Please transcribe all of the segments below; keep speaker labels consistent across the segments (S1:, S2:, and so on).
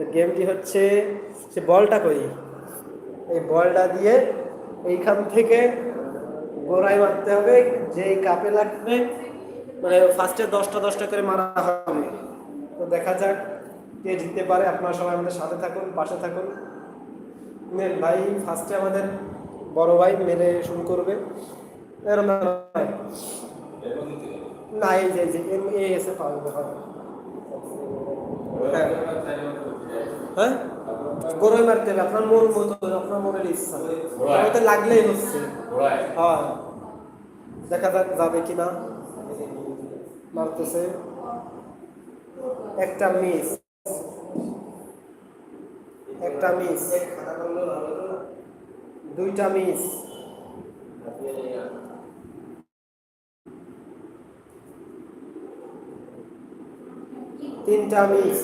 S1: তো গেমটি হচ্ছে সে বলটা করি। এই বলটা দিয়ে এইখান থেকে গোড়ায় মারতে হবে যেই কাপে লাগবে মানে ফার্স্টে দশটা দশটা করে মারা হবে। তো দেখা যাক কে জিততে পারে। আপনারা সবাই আমাদের সাথে থাকুন পাশে থাকুন। ভাই ফার্স্টে আমাদের বড় ভাই মেরে শুরু করবে। না, এই যে এম এ এসে হবে হ্যাঁ। হ্যাঁ? গরুই মারতে হবে আপনার মন মতো আপনার মনের ইচ্ছা। ওতে লাগলেই হচ্ছে। হ্যাঁ। দেখা যাক যাবে কিনা। মারতেছে। একটা মিস। একটা মিস। দুইটা মিস। তিনটা মিস।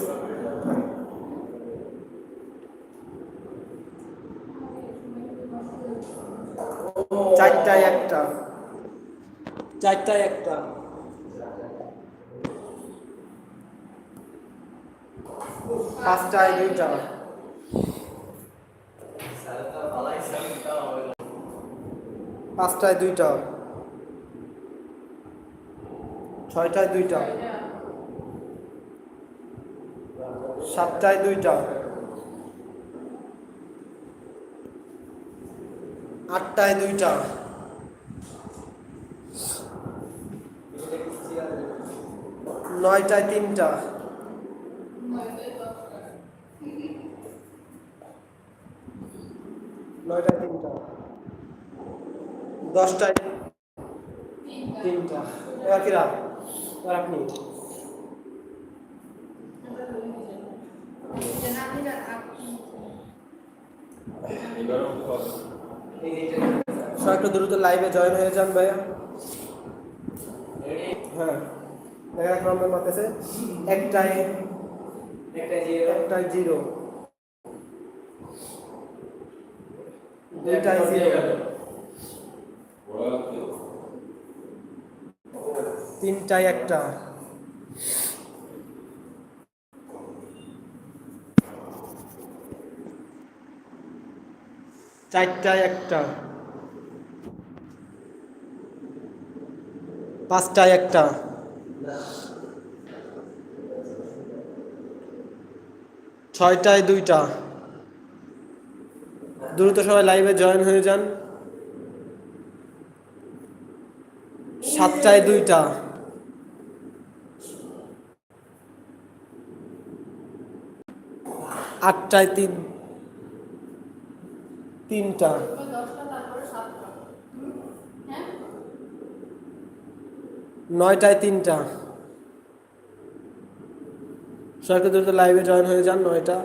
S1: চারটায় একটা। চারটায় একটা। পাঁচটায় দুইটা। পাঁচটায় দুইটা। ছয়টায় দুইটা। সাতটায় দুইটা। আটটায় দুইটা। নয়টায় তিনটা। নয়টায় তিনটা। দশটায় তিনটা। এবার কিরা এবার আপনি সবাই একটু দ্রুত লাইভে জয়েন হয়ে যান ভাইয়া। হ্যাঁ। দেখা এক নম্বর মারতেছে। একটাই একটাই জিরো দুইটাই জিরো তিনটায় একটা। চারটায় একটা। পাঁচটায় একটা। ছয়টায় দুইটা। দ্রুত সবাই লাইভে জয়েন হয়ে যান। সাতটায় দুইটা। আটটায় তিন তিনটা। নয়টায় তিনটা। সবাইকে দ্রুত লাইভে জয়েন হয়ে যান নয়টা।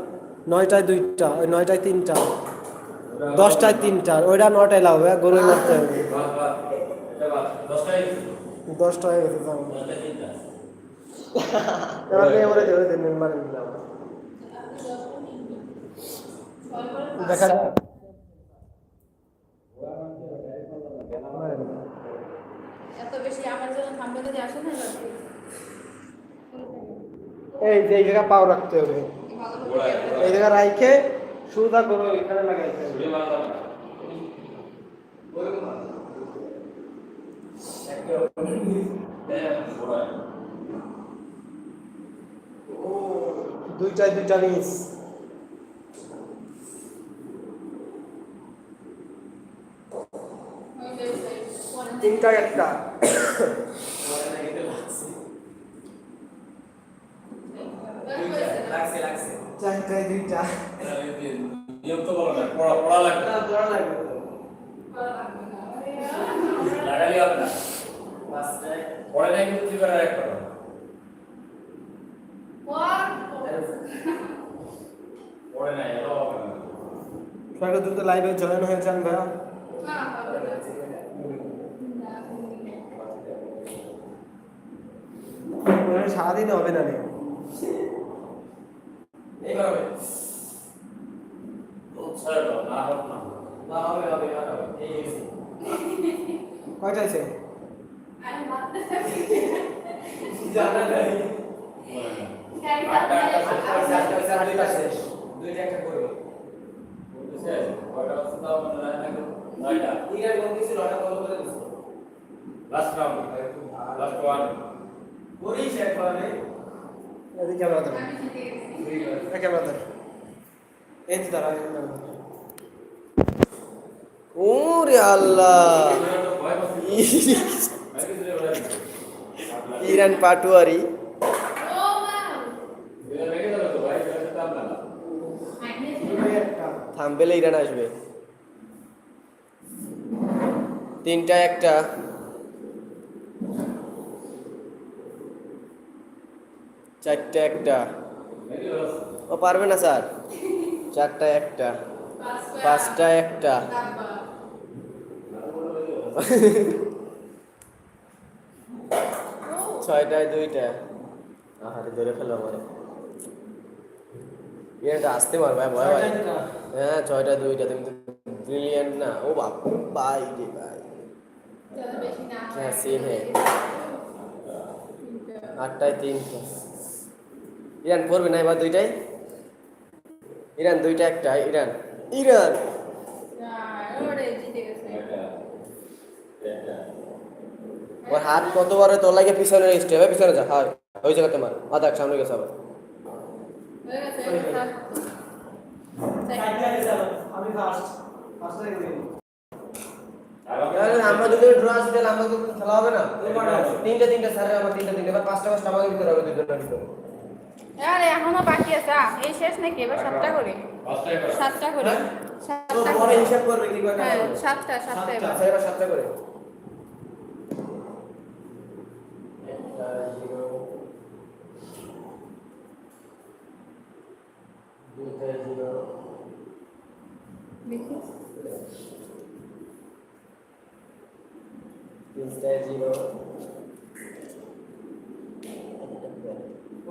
S1: নয়টায় দুইটা, ওই নয়টায় তিনটা। দশটায় তিনটা ওইটা নটায় লাভ হবে গরু মারতে হবে। দশটা হয়ে।
S2: এত বেশি আমার জন্য
S1: এই যে জায়গা পাও রাখতে হবে। এই জায়গা রাইখে সুদা করো এখানে লাগাইতে হবে। দুইটা মিস
S2: ওই যে পরে
S1: তিনটায় একটা।
S2: লাগছে
S1: চারটায় দুইটা।
S3: নিয়ম তো বলো না পড়া পড়া লাগবে
S1: না, পড়া লাগবে
S3: লাগালি হবে না পড়ে নাই কিন্তু এক পড়ে নাই এলো হবে না
S1: সবাইকে দ্রুত লাইভে জয়েন হয়ে যান ভাইয়া। ওখানে সারাদিন হবে না কয়টা আছে
S4: দুইটা একটা করব।
S3: বুঝছে কয়টা বাজছে তাও মনে নাই না নয়টা।
S4: কোন কিছু করে দিছো
S3: লাস্ট রাউন্ড লাস্ট ওয়ান
S4: এদিকে ক্যামেরা ধরো ক্যামেরা ধরো এই ওরে আল্লাহ। ইরান পাটুয়ারি থামবেলে ইরান আসবে। তিনটা একটা। চারটা একটা। ও পারবে না স্যার? চারটা একটা। পাঁচটা একটা। ছয়টায় দুইটা আহারে ধরে ফেলো আমার। এটা আসতে মার ভাই ভয় ভাই হ্যাঁ ছয়টা দুইটা তুমি তো ব্রিলিয়ান্ট না। ও বাপ ভাই রে ভাই হ্যাঁ, same है। আটটায় তিনটা। ইরান পড়বে না এবার দুইটাই? ইরান দুইটা, একটা, ইরান। ইরান!
S2: ওরে
S4: হাত কতবার তোর লাগে পিছনে হবে পিছনে যা হয় তোমার সামনে গেছে আবার। আমরা দুজন ড্র তাহলে আমরা খেলা হবে না? তিনটা তিনটা, স্যারের আমার তিনটা তিনটা পাঁচটা পাঁচটা আমাদের ভিতরে হবে দুজনের ভিতরে।
S2: আরে এখনও বাকি আছে। এই শেষ নাকি? এবার সাতটা করে। সাতটা করে।
S4: হ্যাঁ?
S2: সাতটা করে।
S4: হিসাব করবে কি করে
S2: হ্যাঁ সাতটা সাতটা এবার।
S4: আচ্ছা এবার সাতটা করে। একটা জিরো জিরো।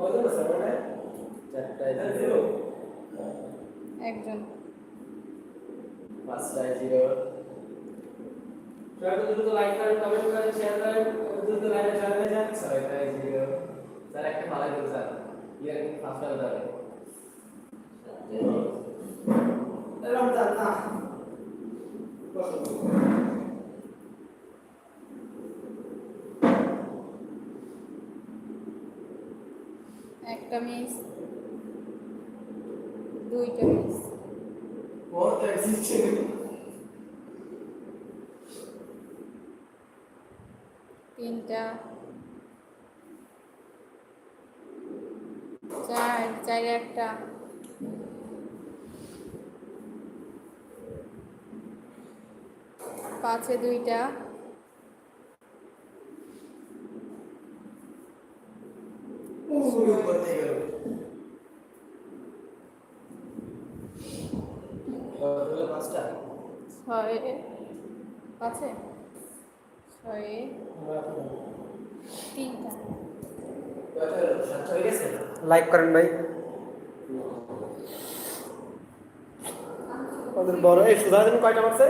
S2: দেখি
S4: তিনটা জিরো চারটা জিরো
S2: একজন।
S4: পাঁচটা জিরো দ্রুত লাইক করেন কমেন্ট করেন শেয়ার করেন দ্রুত লাইনে হয়ে যান ছয়টা জিরো স্যার একটা ভালো করে স্যার ইয়ার ফার্স্ট যাবে রমজান না
S2: একটা মিস? দুইটা মিস।
S4: বহুত এক্সিস্ট
S2: তিনটা। চার চার একটা। পাঁচে দুইটা।
S4: ও বলতে গেল
S2: ছয় পাঁচে? ছয়ে তিনটা।
S4: লাইক করেন ভাই। ওদের বড় এই সুধা দিন কয়টা মারছে?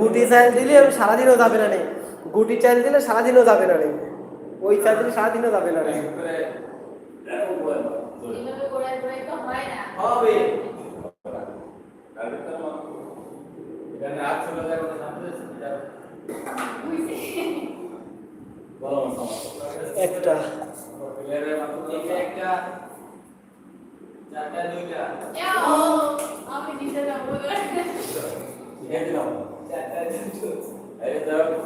S4: গুটি চাল দিলে সারাদিনও যাবে না রে। গুটি চাল দিলে সারাদিনও যাবে না রে। ওই চাল দিলে সারাদিনও যাবে না রে
S3: করে এরকম বলে না
S2: এইভাবে গোড়ায় গোড়ায় তো হয় না
S4: হবে।
S3: এখানে চলে যায় কথা
S4: একটা। একটা। চারটা দুইটা
S2: আমি নিচে যাব
S3: শিখে দিলাম
S4: চারটা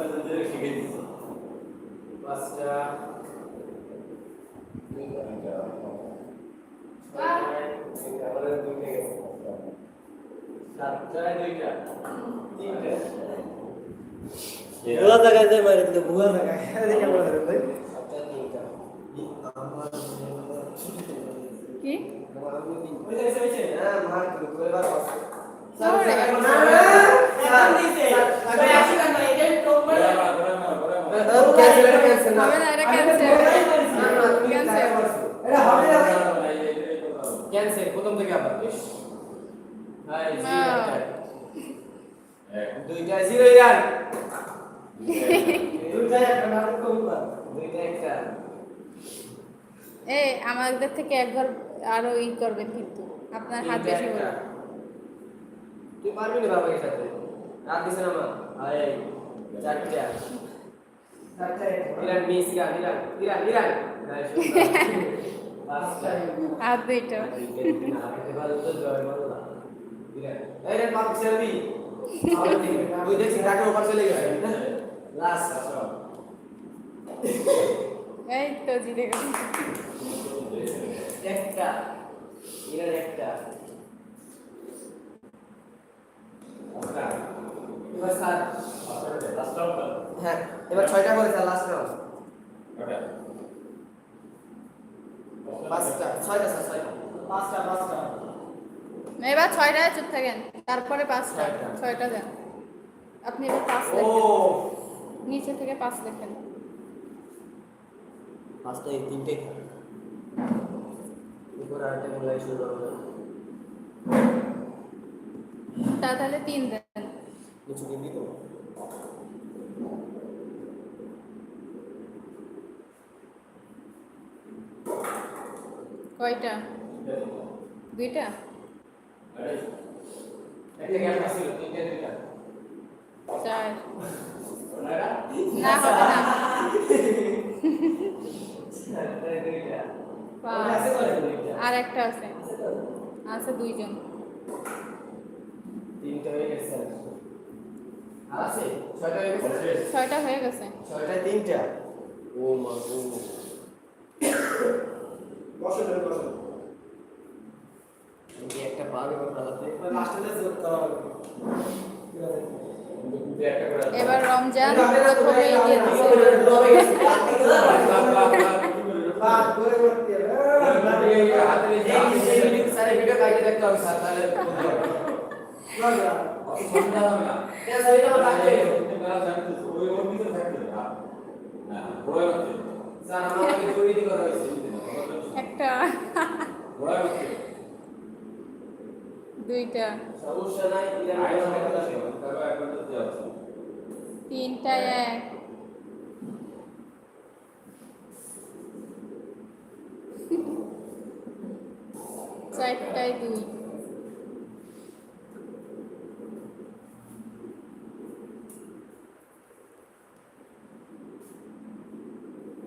S4: দুটো
S3: শিখে
S4: পাঁচটা দুইটা ভুয়া জায়গায় যায় মারি কিন্তু ভুয়া জায়গায়
S2: কি?
S4: ওই যে এসে এসে হ্যাঁ মার তো করে বার পাস
S2: Sorry.
S4: না না দিছে ভাই আসি না এটা টপ
S3: করে আমার করে আমার করে আমার
S4: ক্যান্সেল এটা ক্যান্সেল না
S2: হবে না এটা ক্যান্সেল ক্যান্সেল
S4: এটা হবে না ভাই
S3: এই এই এই কথা
S4: ক্যান্সেল প্রথম থেকে আবার হাই
S2: না।
S3: এক
S4: দুইটা জিরো ইয়ার
S3: দুই
S1: একটা নাটক কবুতর
S4: দুইটা একটা
S2: এ আমাদের থেকে এক ঘর আরও ই করবেন কিন্তু। আপনার হাত বেশি। বড়।
S4: তুই পারবি না বাবাকে সাথে? রাত দিছে না আরে চারটা। Iran miss Iran Iran Iran Iran. নাই, শোন না।
S2: দুইটা
S4: তো জয় বাংলা। এই রে বাপ সেলফি তুই দেখছিস টাকা ওপার চলে গেছে লাস্ট
S2: এই তো জিতে গেছে
S4: একটা ইরান একটা এবার হ্যাঁ ছয়টা করে স্যার লাস্ট রাউন্ড পাঁচটা ছয়টা স্যার ছয়টা
S1: পাঁচটা পাঁচটা
S2: এবার ছয়টায় চুপ থাকেন। তারপরে পাঁচটা
S4: ছয়টা।
S2: দেন। আপনি এবার পাঁচ লেখেন। নিচে থেকে পাঁচ লেখেন।
S4: পাঁচটা এই তিনটে
S2: তা তাহলে তিন দেন।
S4: কিছু দিন
S2: কয়টা? দুইটা?
S4: একটা গ্যাপ ছিল তিনটে দুইটা
S2: চার না হবে না
S4: একটা দুইটা
S2: পাঁচ আর একটা আছে আছে দুইজন
S4: তিনটা হয়ে গেছে আছে ছয়টা হয়ে গেছে
S2: ছয়টা হয়ে গেছে
S4: তিনটা ও মা ও
S1: বসে
S4: তুমি একটা পাবে বা খেলাতে
S1: লাস্টে যোগ করা হবে
S2: এবার রমজান প্রথমেই দিয়ে একটা দুইটা। তিনটা এক। চারটায় দুই।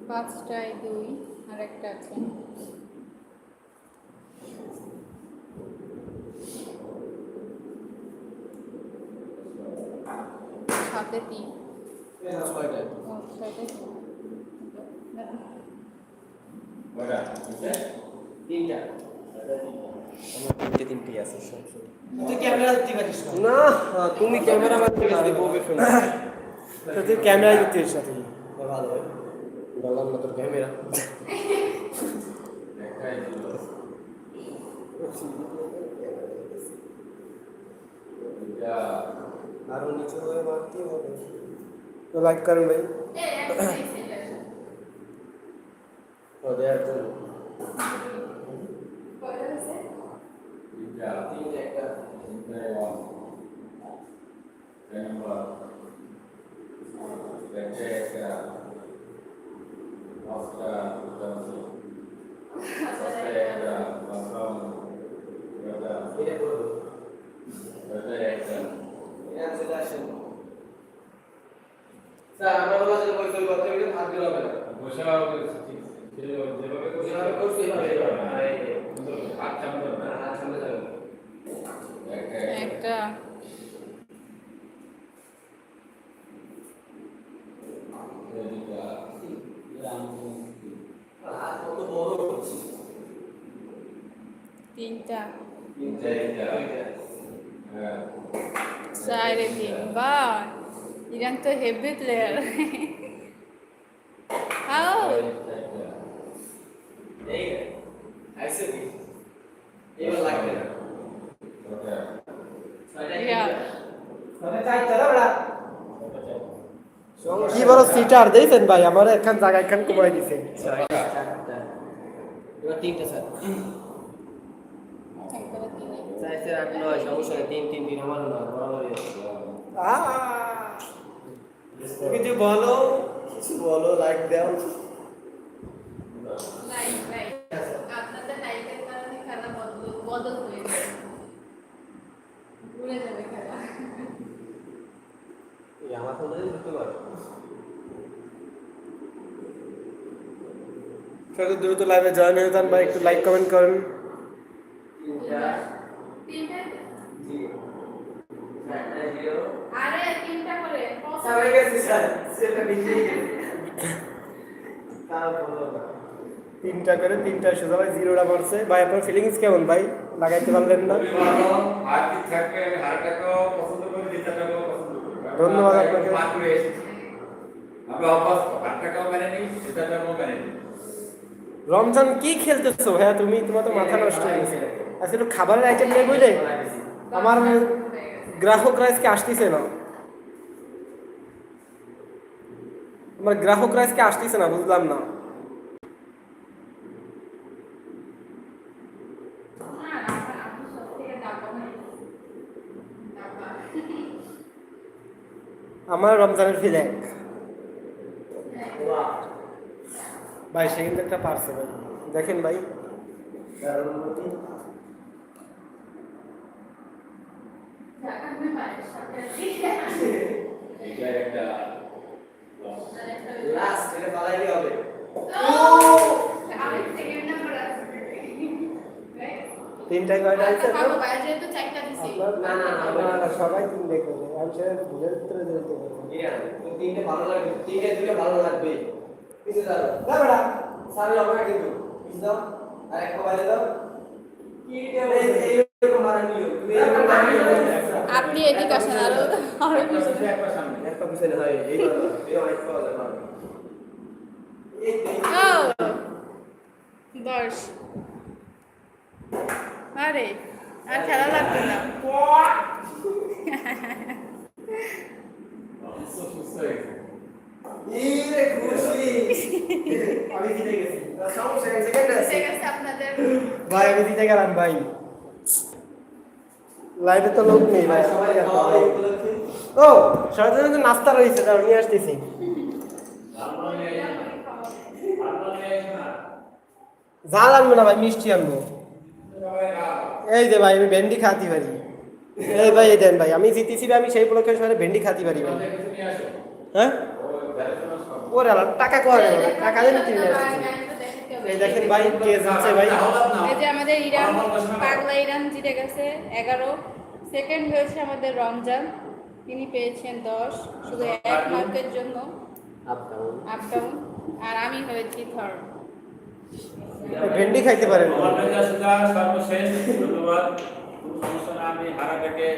S2: পাঁচটায় দুই আর একটা আছে। সাথে তিন
S4: ছয়টায়
S2: ও ছয়টায়
S4: তিনটা তিনটে তিনটে আছে
S1: তুই ক্যামেরা দিতে পারিস না।
S4: না তুমি ক্যামেরাম্যান থেকে যদি বউকে ফোন
S1: তো তুই ক্যামেরা দিতে পারিস না তুই।
S4: ভালো হয়। বললাম না তোর ক্যামেরা। আরও নিচু হয়ে মারতে হবে
S1: তো লাইক করেন ভাই
S4: ওদের একজন তিনটে একটা এটা করব এটা চলে আসেন স্যার আমরা বলা যে বই তৈরি করতে গেলে ভাত দিলে হবে না যেভাবে করছি এভাবে আর সামনে যাবে
S2: একটা।
S4: আর কত বড় করছি
S2: তিনটা।
S4: তিনটে
S2: চারে তিন বা ইরান তো হেভি প্লেয়ার
S4: আইসে কি
S1: বড় সিটার দিয়েছেন ভাই আমার একখান জায়গা একখান কমাই দিছে
S4: তিনটা স্যার
S2: একবারে তিন
S4: চার চার আট নয় সমস্যা তিন তিন তিন আমার নয় বরাবরই
S1: কিছু বলো? কিছু বলো লাইক দাও।
S4: আমার ফোনে ঢুকতে পারো?
S1: দ্রুত লাইভে জয়েন হয়ে যান বা একটু লাইক কমেন্ট করেন
S4: তিনটা
S2: তিনটে
S4: জিরো চারটা জিরো
S2: আরে তিনটা করে
S4: স্যার হয়ে গেছে স্যার সেটা বেশি গেছে না
S1: তিনটা করে তিনটা সোজা ভাই জিরোটা মারছে ভাই, আপনার ফিলিংস কেমন ভাই? লাগাইতে পারলেন না? ধন্যবাদ আপনাকে। রমজান কি খেলতেছো হ্যাঁ তুমি, তোমার তো মাথা নষ্ট হয়ে গেছে। আসলে খাবারের আইটেম নেই বুঝলে আমার গ্রাহকরা আজকে আসতেছে না। আমার গ্রাহকরা আজকে আসতেছে না বুঝলাম না। আমার রমজানের ফিল এক। ভাই সে কিন্তু একটা পারছে ভাই। দেখেন ভাই
S3: একটা
S4: লাস্ট এটা পালাইলে হবে।
S1: কয়টা আছে
S4: না, না, না,
S1: সবাই আমি সেটা দিতে
S4: তিনটে ভালো লাগবে। তিনটে ভালো লাগবে। দাও
S1: না
S4: সামনে না কিন্তু। দাও আর এক দাও।
S2: আপনি এদিকে আসেন আরও
S3: আরও
S2: পিছনে।
S3: একটা
S4: পিছনে হয় এই অনেক পাওয়া যায়
S2: দশ আরে আর খেলা লাগবে না
S3: সুস্থ সুস্থ হয়ে গেছে।
S4: ইরে
S1: লাইভে তো লোক নেই ভাই
S4: সবাই
S1: ও সবার জন্য নাস্তা রয়েছে তাও নিয়ে আসতেছি। ঝাল আনব না ভাই মিষ্টি আনব। এই যে ভাই আমি ভেন্ডি খাতে পারি। এই ভাই এই দেন ভাই আমি জিতেছি আমি সেই উপলক্ষে সবাই ভেন্ডি খাতে পারি ভাই। হ্যাঁ। ওরে আল্লাহ, টাকা করে টাকা দিয়ে কিনে এই দেখেন ভাই কে জিতছে ভাই।
S2: এই যে আমাদের ইরান পাগলা ইরান জিতে গেছে এগারো। সেকেন্ড হয়েছে আমাদের রমজান। তিনি পেয়েছেন দশ শুধু এক মার্কের জন্য।
S4: আপ ডাউন
S2: আর আমি হয়েছি থার্ড
S1: ভেন্ডি খাইতে পারেন।
S3: সর্বশেষ ধন্যবাদ। আমি হারাটাকে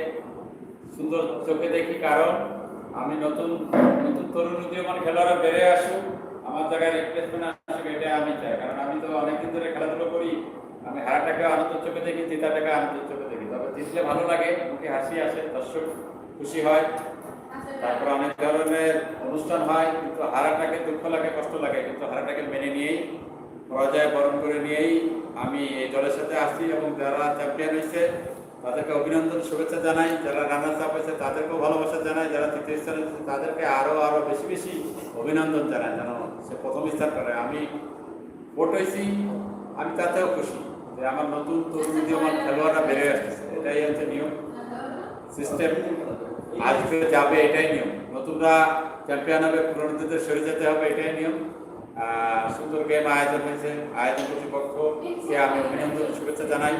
S3: সুন্দর চোখে দেখি কারণ আমি নতুন নতুন তরুণ উদীয়মান খেলোয়াড়রা বেড়ে আসুক আমার জায়গায় রিপ্লেসমেন্ট আসুক এটা আমি চাই। কারণ আমি তো অনেকদিন ধরে খেলাধুলো করি আমি হারাটাকে আনন্দ চোখে দেখি জেতাটাকে আনন্দ চোখে দেখি। জিতলে ভালো লাগে, মুখে হাসি আসে, দর্শক খুশি হয়। তারপর অনেক ধরনের অনুষ্ঠান হয়, কিন্তু হারাটাকে দুঃখ লাগে, কষ্ট লাগে, কিন্তু হারাটাকে মেনে নিয়েই, পরাজয় বরণ করে নিয়েই আমি এই দলের সাথে আসছি এবং যারা চ্যাম্পিয়ন হয়েছে, তাদেরকে অভিনন্দন, শুভেচ্ছা জানাই। যারা রানার্স আপ হয়েছে, তাদেরকেও ভালোবাসা জানাই। যারা তৃতীয় স্থানে তাদেরকে আরও আরও বেশি বেশি অভিনন্দন জানাই, যেন সে প্রথম স্থান করে আমি ভোট হয়েছি, আমি তাতেও খুশি। যে আমার নতুন তরুণ উদীয়মান খেলোয়াড়রা বেড়ে আসছে, এটাই হচ্ছে নিয়ম। সিস্টেম আজকে যাবে, এটাই নিয়ম। নতুনরা চ্যাম্পিয়ন হবে পুরনোদের সরে যেতে হবে, এটাই নিয়ম। সুন্দর গেম আয়োজন হয়েছে, আয়োজন কর্তৃপক্ষকে আমি অভিনন্দন, শুভেচ্ছা জানাই।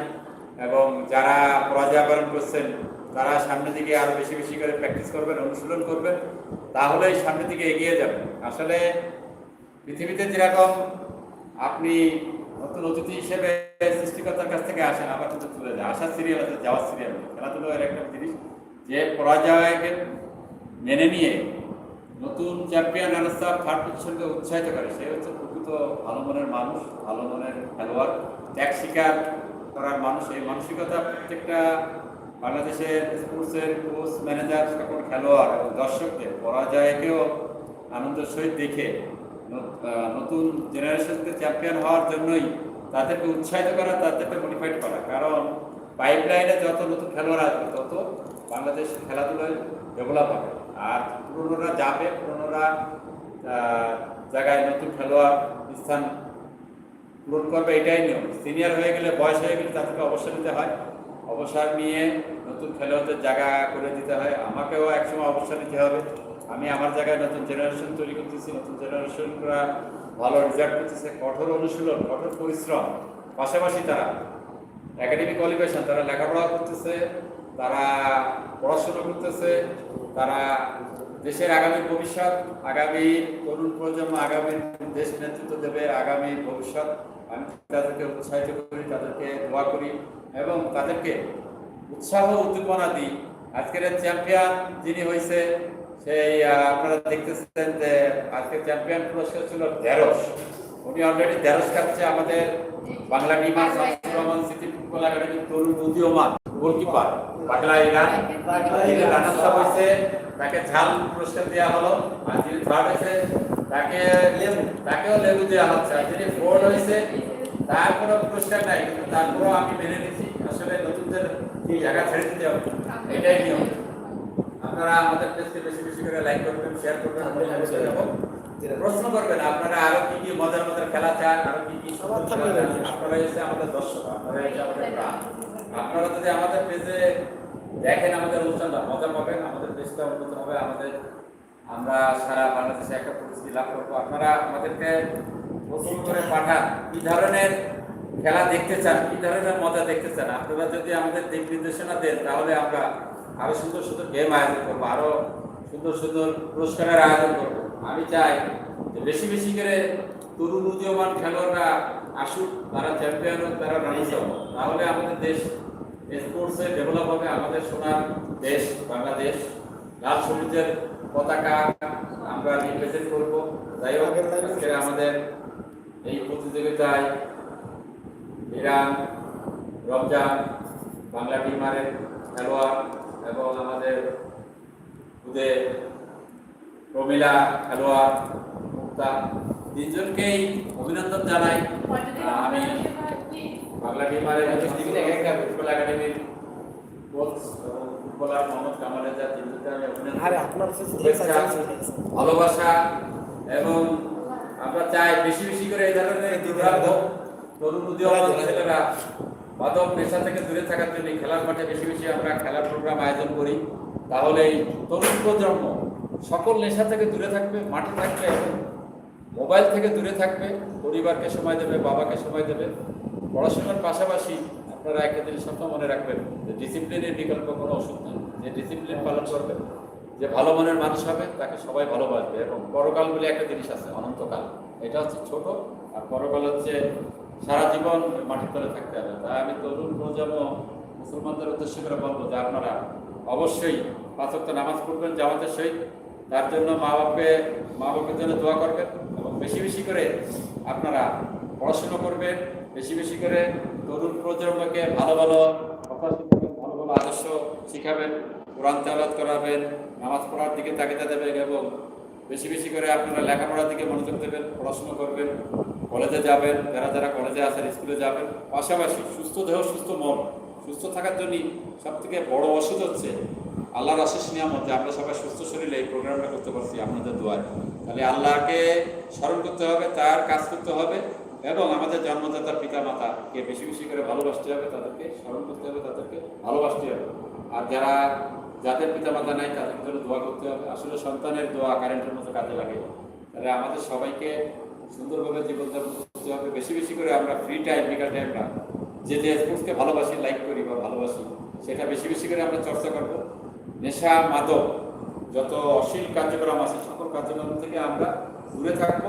S3: এবং যারা পরাজয় বরণ করছেন, তারা সামনের দিকে আরও বেশি বেশি করে প্র্যাকটিস করবেন, অনুশীলন করবেন, তাহলেই সামনের দিকে এগিয়ে যাবেন। আসলে পৃথিবীতে যেরকম আপনি নতুন অতিথি হিসেবে সৃষ্টিকর্তার কাছ থেকে আসেন, আবার কিন্তু চলে যায়। আসার সিরিয়াল আছে, যাওয়ার সিরিয়াল খেলাধুলো এর একটা জিনিস যে পরাজয়কে মেনে নিয়ে নতুন চ্যাম্পিয়ন রানার্সার থার্ড পজিশনকে উৎসাহিত করে, সে হচ্ছে প্রকৃত ভালো মনের মানুষ, ভালো মনের খেলোয়াড়। ত্যাগ স্বীকার করার মানুষ। এই মানসিকতা প্রত্যেকটা বাংলাদেশের স্পোর্টসের কোচ ম্যানেজার সকল খেলোয়াড় এবং দর্শকদের পরাজয়কেও আনন্দের সহিত দেখে নতুন জেনারেশনকে চ্যাম্পিয়ন হওয়ার জন্যই তাদেরকে উৎসাহিত করা, তাদেরকে মোটিফাইড করা। কারণ পাইপ লাইনে যত নতুন খেলোয়াড় আসবে, তত বাংলাদেশ খেলাধুলায় ডেভেলপ হবে। আর পুরনোরা যাবে, পুরনোরা জায়গায় নতুন খেলোয়াড় স্থান পূরণ করবে, এটাই নিয়ম। সিনিয়র হয়ে গেলে, বয়স হয়ে গেলে তাদেরকে অবসর নিতে হয়। অবসর নিয়ে নতুন খেলোয়াড়দের জায়গা করে দিতে হয়। আমাকেও একসময় অবসর নিতে হবে। আমি আমার জায়গায় নতুন জেনারেশন তৈরি করতেছি, নতুন জেনারেশনরা ভালো রেজাল্ট করতেছে, কঠোর অনুশীলন, কঠোর পরিশ্রম। পাশাপাশি তারা একাডেমিক কোয়ালিফিকেশন তারা লেখাপড়া করতেছে, তারা পড়াশোনা করতেছে, তারা দেশের আগামী ভবিষ্যৎ, আগামী তরুণ প্রজন্ম, আগামী দেশ নেতৃত্ব দেবে, আগামী ভবিষ্যৎ। আমি তাদেরকে উৎসাহিত করি, তাদেরকে দোয়া করি এবং তাদেরকে উৎসাহ উদ্দীপনা দিই। আজকের চ্যাম্পিয়ন যিনি হয়েছে সেই আপনারা দেখতেছেন যে আজকে চ্যাম্পিয়ন পুরস্কার ছিল ঢেঁড়স। উনি অলরেডি ঢেঁড়স খাচ্ছে আমাদের Bangla demand Rahman city football academy তরুণ উদীয়মান goalkeeper Bangla Iran runners up হয়েছে, তাকে ঝাল পুরস্কার দেওয়া হলো। আর যিনি থার্ড হয়েছে, তাকে লেবু, তাকেও লেবু দেওয়া হচ্ছে। আর যিনি ফোর্থ হয়েছে, তার কোনো পুরস্কার নাই, কিন্তু তারপরেও আমি মেনে নিচ্ছি আসলে নতুনদের জায়গা ছেড়ে দিতে হবে। এটাই নিয়ম। আপনারা আমাদের পেজকে বেশি বেশি করে লাইক করবেন শেয়ার করবেন এবং প্রশ্ন করবেন আপনারা আরও কি কি মজার মজার খেলা চান আরও কি কি? আপনারা এসে আমাদের দর্শক আপনারা এসে আমাদের প্রাণ। আপনারা যদি আমাদের পেজে দেখেন আমাদের অনুষ্ঠানটা মজা পাবেন আমাদের দেশটা উন্নত হবে আমাদের আমরা সারা বাংলাদেশে একটা পরিস্থিতি লাভ করব। আপনারা আমাদেরকে প্রশ্ন করে পাঠান কি ধরনের খেলা দেখতে চান কি ধরনের মজা দেখতে চান? আপনারা যদি আমাদের দিক নির্দেশনা দেন তাহলে আমরা আরও সুন্দর সুন্দর গেম আয়োজন করব, আরও সুন্দর সুন্দর পুরস্কারের আয়োজন করব। আমি চাই যে বেশি বেশি করে তরুণ উদীয়মান খেলোয়াড়রা আসুক, তারা চ্যাম্পিয়ন হোক, তারা রানিস হোক। তাহলে আমাদের দেশ স্পোর্টসে ডেভেলপ হবে, আমাদের সোনার দেশ, বাংলাদেশ। লাল সবুজের পতাকা আমরা রিপ্রেজেন্ট করব। যাই হোক, আজকের আমাদের এই প্রতিযোগিতায় ইরান, রমজান, বাংলা টিমারের খেলোয়াড় এবং আমাদের খুদে প্রমিলা খেলোয়াড় মুক্তা তিনজনকেই অভিনন্দন জানাই। আমি বাংলা টিমারের ফুটবল একাডেমির কোচ এবং ফুটবলার মোহাম্মদ কামাল রেজা তিনজনকে আমি অভিনন্দন ভালোবাসা এবং আমরা চাই বেশি বেশি করে এই ধরনের তরুণ উদীয়মান ছেলেরা মাদক নেশা থেকে দূরে থাকার জন্য খেলার মাঠে বেশি বেশি আমরা খেলার প্রোগ্রাম আয়োজন করি। তাহলে এই তরুণ প্রজন্ম সকল নেশা থেকে দূরে থাকবে, মাঠে থাকবে, মোবাইল থেকে দূরে থাকবে, পরিবারকে সময় দেবে, বাবাকে সময় দেবে। পড়াশোনার পাশাপাশি আপনারা একটা জিনিস স্বপ্ন মনে রাখবেন যে ডিসিপ্লিনের বিকল্প কোনো ওষুধ নেই। যে ডিসিপ্লিন পালন করবে, যে ভালো মনের মানুষ হবে, তাকে সবাই ভালোবাসবে। এবং পরকাল বলে একটা জিনিস আছে, অনন্তকাল। এটা হচ্ছে ছোট, আর পরকাল হচ্ছে সারা জীবন মাটির তলে থাকতে হবে। তাই আমি তরুণ প্রজন্ম, মুসলমানদের উদ্দেশ্য করে বলব যে আপনারা অবশ্যই পাঁচক্ত নামাজ পড়বেন, জামাতের সহিত। তার জন্য মা বাপকে মা বাপের জন্য দোয়া করবেন এবং বেশি বেশি করে আপনারা পড়াশোনা করবেন। বেশি বেশি করে তরুণ প্রজন্মকে ভালো ভালো কথা ভালো ভালো আদর্শ শিখাবেন, কোরআন তেলাওয়াত করাবেন, নামাজ পড়ার দিকে তাগিদা দেবেন এবং বেশি বেশি করে আপনারা লেখাপড়ার দিকে মনোযোগ দেবেন, পড়াশোনা করবেন। কলেজে যাবেন, যারা যারা কলেজে আছেন, স্কুলে যাবেন, পাশাপাশি সুস্থ দেহ, সুস্থ মন, সুস্থ থাকার জন্যই সব থেকে বড় ওষুধ হচ্ছে আল্লাহর অশেষ নিয়ামত আমরা সবাই সুস্থ শরীরে এই প্রোগ্রামটা করতে পারছি আপনাদের দোয়ায়। তাহলে আল্লাহকে স্মরণ করতে হবে, তার কাজ করতে হবে এবং আমাদের জন্মদাতা পিতা মাতাকে বেশি বেশি করে ভালোবাসতে হবে, তাদেরকে স্মরণ করতে হবে, তাদেরকে ভালোবাসতে হবে। আর যারা যাদের পিতা মাতা নাই, তাদের জন্য দোয়া করতে হবে। আসলে সন্তানের দোয়া কারেন্টের মতো কাজে লাগে। তাহলে আমাদের সবাইকে সুন্দরভাবে জীবনযাপন করতে হবে, বেশি বেশি করে আমরা ফ্রি টাইম বিকাল টাইমটা যে যে স্পোর্টসকে ভালোবাসি লাইক করি বা ভালোবাসি, সেটা বেশি বেশি করে আমরা চর্চা করব। নেশা মাদক, যত অশ্লীল কার্যক্রম আছে, সকল কার্যক্রম থেকে আমরা দূরে থাকব।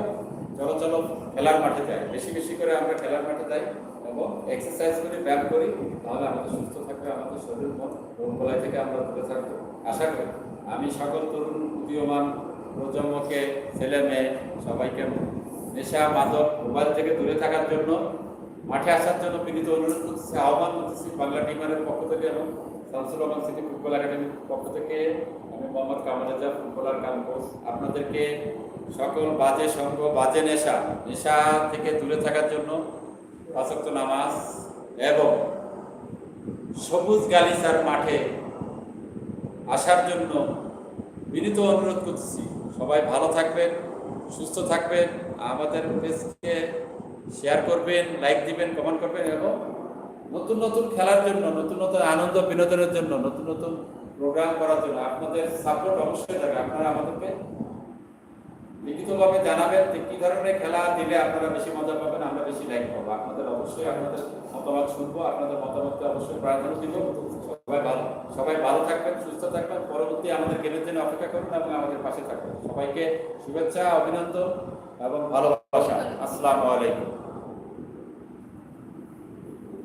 S3: চলো চলো, খেলার মাঠে যাই। বেশি বেশি করে আমরা খেলার মাঠে যাই এবং এক্সারসাইজ করি, ব্যায়াম করি, তাহলে আমাদের সুস্থ থাকবে, আমাদের শরীর, মন রোগবলাই থেকে আমরা দূরে থাকব। আশা করি, আমি সকল তরুণ, উদীয়মান প্রজন্মকে, ছেলে, মেয়ে, সবাইকে নেশা মাদক মোবাইল থেকে দূরে থাকার জন্য, মাঠে আসার জন্য বিনীত অনুরোধ করতেছি আহ্বান করতেছি বাংলা টিমারের পক্ষ থেকে এবং শামসুর রহমান সিটি ফুটবল একাডেমির পক্ষ থেকে আমি মোহাম্মদ কামাল রাজা ফুটবলার কাম কোচ। আপনাদেরকে সকল বাজে সঙ্গ, বাজে নেশা নেশা থেকে দূরে থাকার জন্য পাঁচক্ত নামাজ এবং সবুজ গালিচার মাঠে আসার জন্য বিনীত অনুরোধ করতেছি সবাই ভালো থাকবেন। সুস্থ থাকবেন, আমাদের পেজকে শেয়ার করবেন লাইক দিবেন কমেন্ট করবেন এবং নতুন নতুন খেলার জন্য, নতুন নতুন আনন্দ, বিনোদনের জন্য, নতুন নতুন প্রোগ্রাম করার জন্য আপনাদের সাপোর্ট অবশ্যই থাকবে। আপনারা আমাদেরকে লিখিতভাবে জানাবেন যে কী ধরনের খেলা দিলে আপনারা বেশি মজা পাবেন, আমরা বেশি লাইক পাবো। অবশ্যই আপনাদের মতামত শুনব, আপনাদের মতামতকে অবশ্যই প্রাধান্য দিব। সবাই ভালো সবাই ভালো থাকবেন, সুস্থ থাকবেন, পরবর্তী আমাদের গেমের জন্য অপেক্ষা করুন এবং আমাদের পাশে থাকবেন সবাইকে শুভেচ্ছা, অভিনন্দন এবং ভালোবাসা। আসসালামু আলাইকুম।